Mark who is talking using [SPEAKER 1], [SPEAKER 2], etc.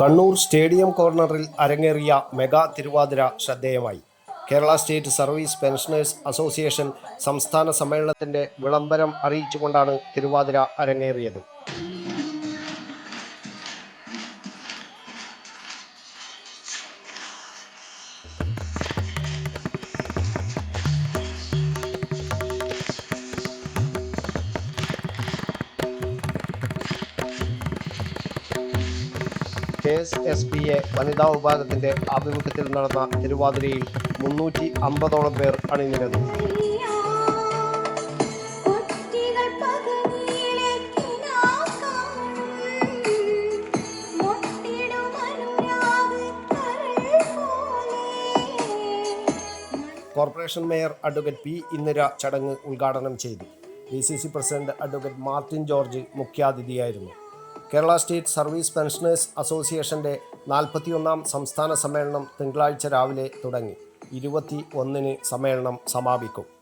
[SPEAKER 1] Kannur stadium കോർണറിൽ അരങ്ങേറിയ mega Thiruvathira ശ്രദ്ധേയമായി. Kerala state service pensioners association സംസ്ഥാന സമ്മേളനത്തിന്റെ വിളംബരം അറിയിച്ചുകൊണ്ടാണ് തിരുവാതിര അരങ്ങേറിയത്. K S S P A വനിതാ വിഭാഗത്തിന്റെ ആഭിമുഖ്യത്തിൽ നടന്ന തിരുവാതിരയിൽ മുന്നൂറ്റി അമ്പതോളം പേർ അണിനിരന്നു. Corporation mayor advocate P Indira ചടങ്ങ് ഉദ്ഘാടനം ചെയ്തു. D C C president advocate Martin George മുഖ്യാതിഥിയായിരുന്നു. Kerala state service pensioners അസോസിയേഷന്റെ നാൽപ്പത്തിയൊന്നാം സംസ്ഥാന സമ്മേളനം തിങ്കളാഴ്ച രാവിലെ തുടങ്ങി. ഇരുപത്തി ഒന്നിന് സമ്മേളനം സമാപിക്കും.